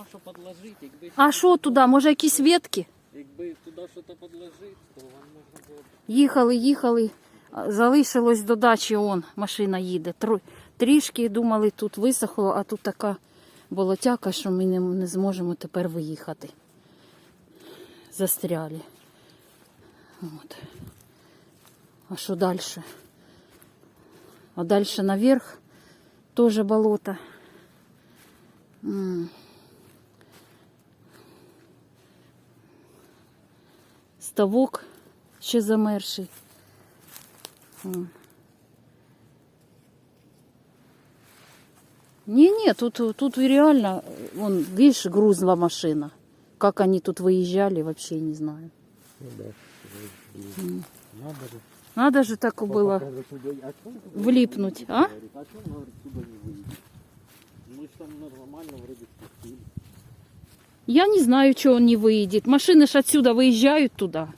нема що підложити, якби, А що туди? Може якісь ветки? якби туди щось підложити, то вам можна було б. Їхали, їхали. а Залишилось до дачі, он машина їде. Трішки думали, тут висохло, а тут така болотяка, що ми не, не зможемо тепер виїхати. Застряли. От. А що далі? А далі наверх теж болото. М. Ставок ще замерший. Не-не, тут, тут реально, вон, видишь, грузла машина. Как они тут выезжали, вообще не знаю. Ну да. Надо же. Надо же так было А чому влипнуть, а? А? Мы там нормально вроде спустили. Я не знаю, что он не выедет. Машины ж отсюда выезжают туда.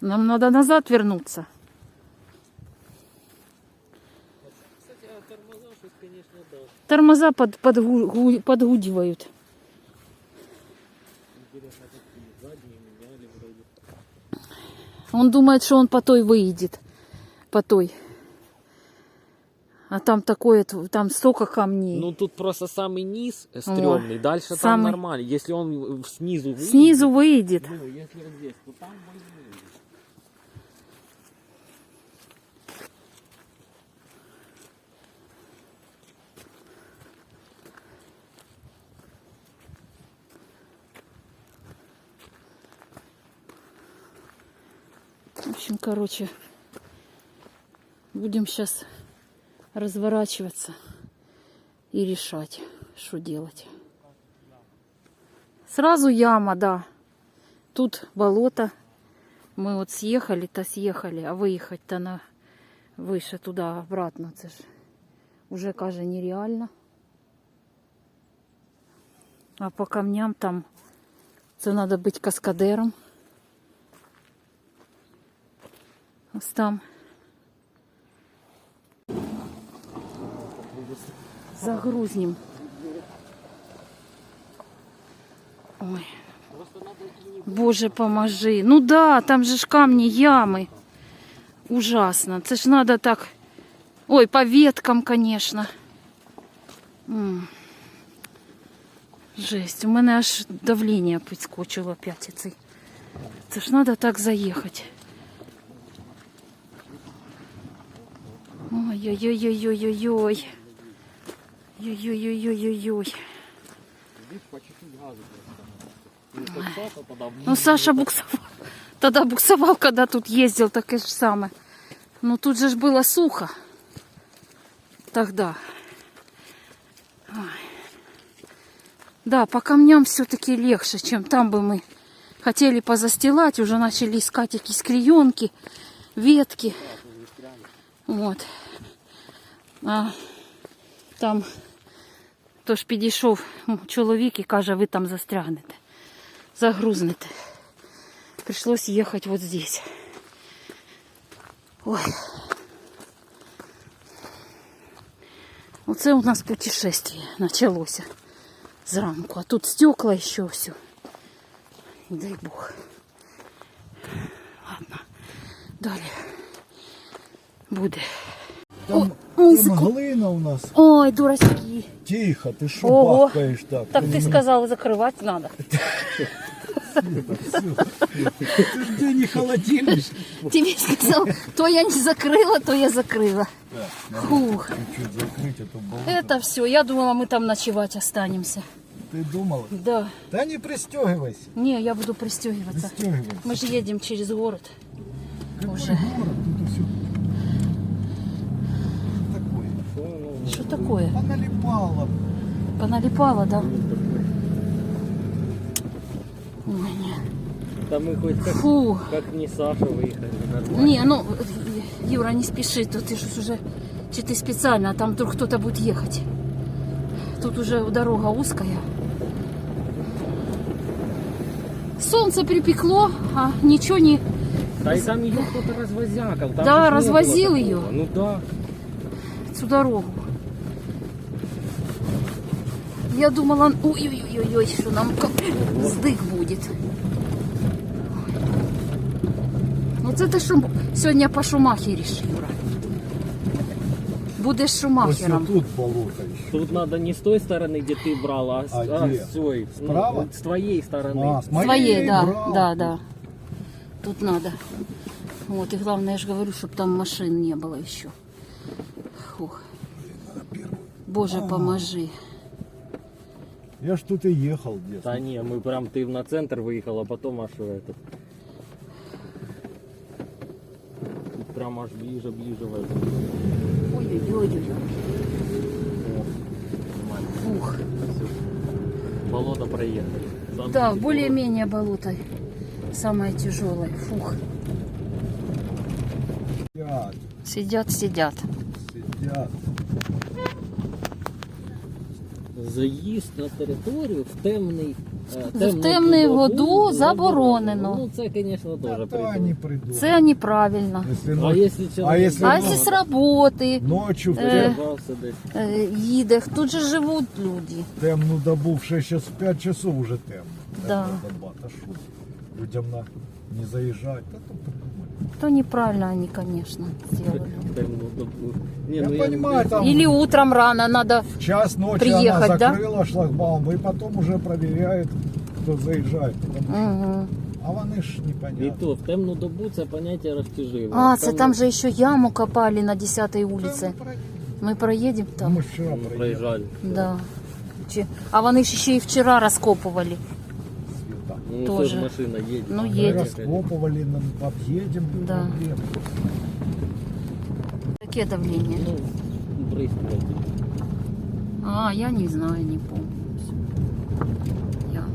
Нам надо назад вернуться. Кстати, а тормоза конечно, да. Тормоза под, подгу- гу- подгудивают. Он думает, что он по той выедет. По той. А там такое, там столько камней. Ну тут просто самый низ стрёмный, дальше самый- там нормально. Если он снизу выйдет, Снизу выедет. ну, если вот здесь, то там более В общем, короче, будем сейчас разворачиваться и решать, что делать. Сразу яма, да. Тут болото. Мы вот съехали-то съехали, а выехать-то на выше туда обратно. Це ж уже каже нереально. А по камням там це треба бути каскадером. Ось там. Загрузнем. Ой. Боже, поможи. Ну да, там же ж камни, ямы. Ужасно. Це ж надо так. Ой, по веткам, конечно. Жесть. У мене аж давлення підскочило опять. Цей. Це ж надо так. Ой-ой-ой-ой-ой-ой-ой. Ой-ой-ой-ой-ой-ой. Просто. Ну, Саша буксовал. Тогда буксовал, когда тут ездил, так и же самое. Ну, тут же ж было сухо. Тогда. Ой. Да, по камням все-таки легче, чем там бы мы хотели позастилать. Уже начали искать какие-то клеенки, ветки. Вот. А там тож підійшов чоловік і каже, ви там застрягнете, загрузнете. Пришлось ехать вот здесь. Ой. Оце у нас путешествие началося зранку. А тут стекла ще все. Дай Бог. Ладно. Далі буде. Там, ой, там заку- глина у нас. Ой, дурачки. Тихо, ти що Ого. бахкаєш так? Так ты сказала, закрывать надо. Ти ж де не холодильник. Тебе сказал, то я не закрыла, то я закрыла. Фух. Чуть закрыть, а то болото. Это все. Я думала, мы там ночевать останемся. Ти думала? Да. Та не пристегивайся. Не, я буду пристегиваться. Пристегивайся. Мы же едем через город. Уже. Город тут все. Такое. Поналипало. Поналипало, да? Ой, не. Да мы хоть как, Фу. как не Саша выехали, нормально. Не, ну, Юра, не спеши, то ты же уже, ты специально, а там вдруг кто-то будет ехать. Тут уже дорога узкая. Солнце припекло, а ничего не... Да и там ее кто-то развозякал. там Да, развозил такого. Ну да. всю дорогу. Я думала, ой-ой-ой, что нам здих будет. Оце те, що сьогодні по Шумахері, Юра. Будеш Ось Шумахером. тут болото ще. Тут надо не с той стороны, где ты брал, а, с, А а, где? с той. Ну, Справа? вот с твоей стороны. А, с моей Своей, да, брал. да, да. Тут надо. Вот, и главное, я же говорю, чтобы там машин не было еще. Фух. Боже, поможи. Я ж тут и ехал где-то. Да не, мы прям ты на центр выехал, а потом аж этот. Тут прям аж ближе, ближе в это. Ой-ой-ой. Фух. Всё. Болото проехали. Сам Да, более-менее болото. Самое тяжелое. Фух. Сидят, Сидят, сидят. Заїзд на територію в темний, е, В темну воду заборонено. Ну це, звісно, теж придумали. Це неправильно. Если А якщо а чоловік якщо А якщо з роботи ночью в Е. тем- Зірвався десь. е, їде, тут же живуть люди. темну добу в 6 часов, 5 часов уже темно. Да. Темна доба, та шо? Людям на не то придумали То неправильно они, конечно, сделали. Темну добу. Ні, Я ну, понимаю, там Или утром рано надо. в час ночи приехать, она да? закрыла шлагбаум, и потом уже проверяет, кто заезжает. Потому что, Угу. а вони ж І непонятно. то, в темну добу це поняття розтяживе. А, це там же еще яму копали на 10-й улице. Мы проедем там? Мы вчера проехали. проїжджали. Да. Чи- А вони ж ще і вчора розкопували. Ну, Тоже. тоже машина едет. Ну, Мы едет. раскопывали, нам объедем. Да. проблем. Какие давление? Ну, брызгиватель. А, я не знаю, не помню. Яма.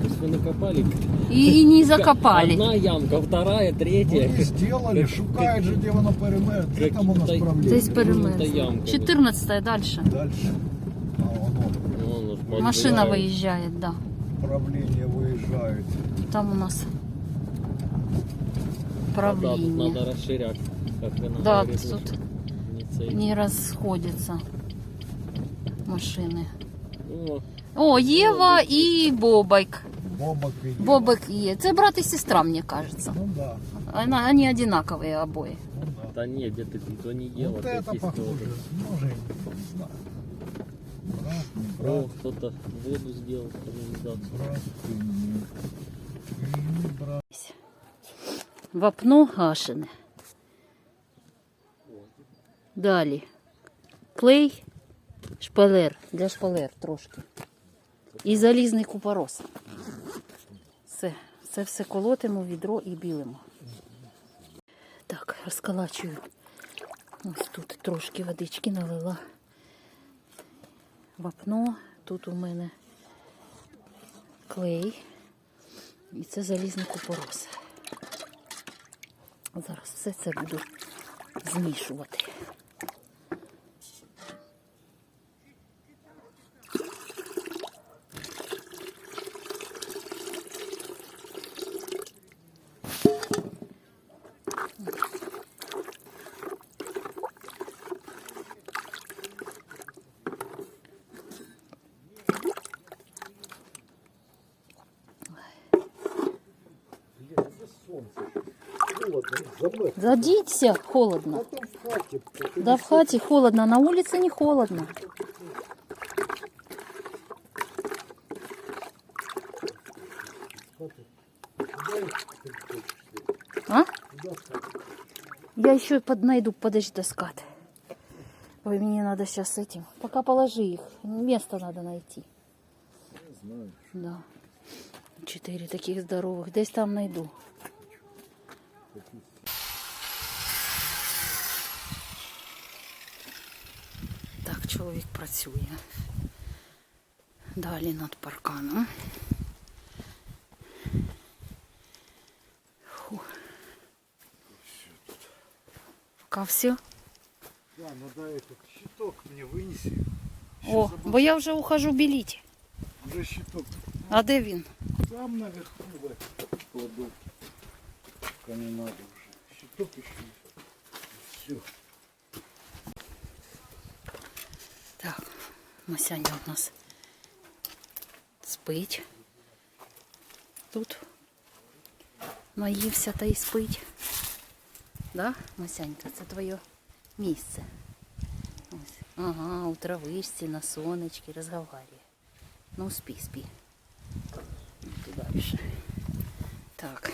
То есть вы накопали. И, и не закопали. Одна ямка, вторая, Ну, третья. не сделали, шукають же, де воно перемер. Де там у нас проблема? Десь перемерзло. ямка. 14 дальше. Дальше. А воно Вон уж Машина подбирает. выезжает, да правління виїжджають. Там у нас Да, тут правление. надо расширять. Как вы нам Да, говорите, тут что не цей. не расходятся машины. О, О, Єва і Бобик. Бомбок і є. Бобик є. Це брат і сестра, мені кажется. Ну да. Она- Они одинаковые обои. Ну да. да нет, где-то то не ел, Вот а это какие похоже. тоже. Може, не знаю. Брат, О, кто-то воду сделал, канализацию. Вапно гашене. Далі. Клей, шпалер. Для шпалер трошки. І залізний купорос. Все. Це все колотимо відро і білимо. Так, розкалачую. Ось тут трошки водички налила. Вапно. Тут у мене клей. І це залізний купорос. Зараз все це буду змішувати. Задіться, холодно. Там в хаті. Да в хаті холодно, на улице не холодно. А? Я еще под, найду, подожди, доскат. Ой, мне надо сейчас этим. Пока положи их. Место надо найти. Знаю. Да. Четыре таких здоровых. Десь там найду. Так, чоловік працює. Далі над парканом. Фу. Пока все. Да, надо этот щиток мне вынеси. О, бо я вже ухожу біліть. Уже щиток А де він? там наверху в это не надо уже. Щиток еще. Все. Так, Масяня у нас спить. Тут наївся та й спить. Да, Масянька, це твоє місце. Ось. Ага, у травичці, на сонечці розговарює. Ну, спи, спи. Ти далі. Так.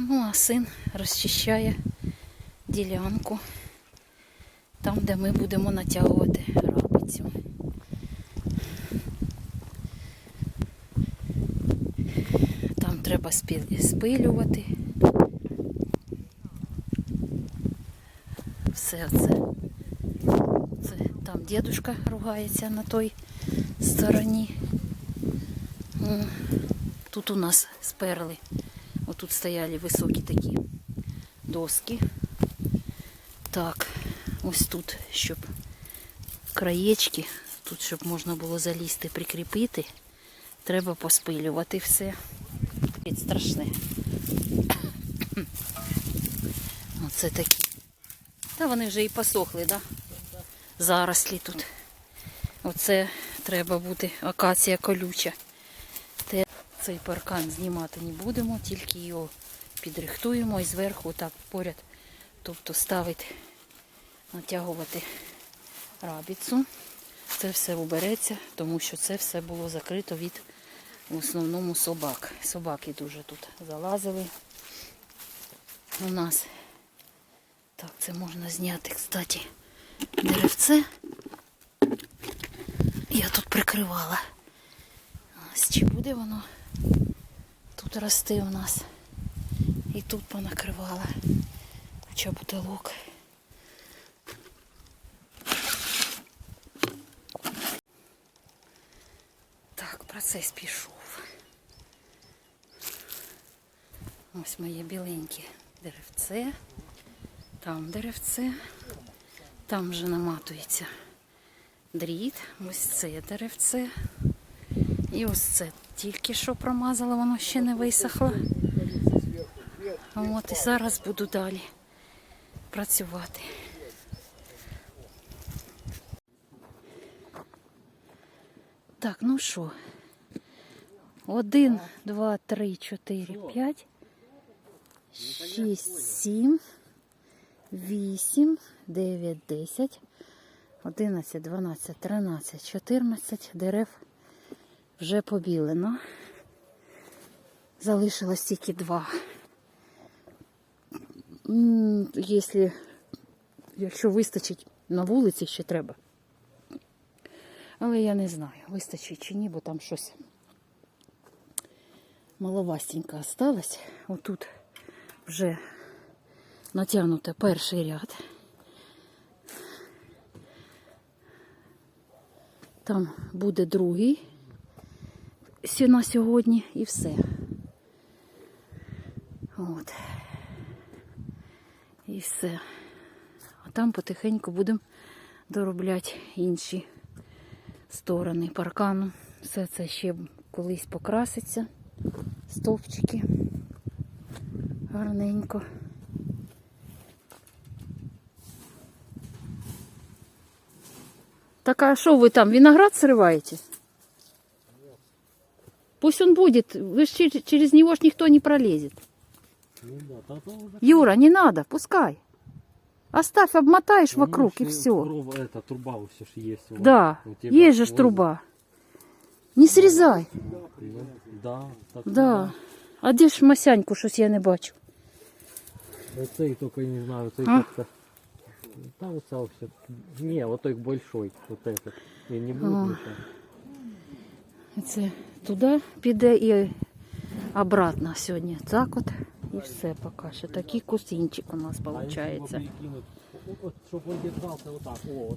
Ну, а син розчищає ділянку там, де ми будемо натягувати рабицю. Там треба спилювати. Все це. це. Там дідушка ругається на той стороні. Тут у нас сперли. Отут стояли високі такі доски. Так, ось тут, щоб краєчки, тут, щоб можна було залізти, прикріпити, треба поспилювати все. Страшне. Оце такі. Та вони вже і посохли, да? Зарослі тут. Оце треба буде акація колюча. Цей паркан знімати не будемо, тільки його підрихтуємо і зверху так поряд. Тобто ставити, натягувати рабіцу. Це все убереться, тому що це все було закрито від в основному собак. Собаки дуже тут залазили у нас. Так, це можна зняти, кстати, деревце. Я тут прикривала. Ось чи буде воно тут рости у нас. І тут понакривала. Куча бутилок. Так, процес пішов. Ось моє біленьке деревце. Там деревце. Там вже наматується дріт. Ось це деревце. І ось це тільки що промазала, воно ще не висохло. От і зараз буду далі працювати. Так, ну що? Один, два, три, чотири, п'ять, шість, сім, вісім, дев'ять, десять, одинадцять, дванадцять, тринадцять, чотирнадцять дерев вже побілено. Залишилось тільки два. Якщо, якщо вистачить на вулиці, ще треба. Але я не знаю, вистачить чи ні, бо там щось маловастенько осталось. Отут вже натягнуто перший ряд. Там буде другий на сьогодні і все. От. І все. А там потихеньку будемо доробляти інші сторони паркану. Все це ще колись покраситься. Стовпчики. Гарненько. Так а що ви там, виноград срываете? Пусть он будет. Вы ж чер- через него ж никто не пролезет. Ну да, то Юра, не надо, пускай. Оставь, обмотаешь Ну, вокруг и все. Труба, это, труба все ж есть. Да, У тебя есть же ж труба. Не срезай. Да, так. Да. А де ж Масяньку, щось я не бачу. Оцей тільки не знаю, цей А? как-то. Та оце все. Не, вот той большой, вот этот. Я не буду. А. Це туди піде і обратно сьогодні. Так от і все поки що. Такий кусінчик у нас виходить. Щоб перекинуть, вот, чтобы он держался вот так, о.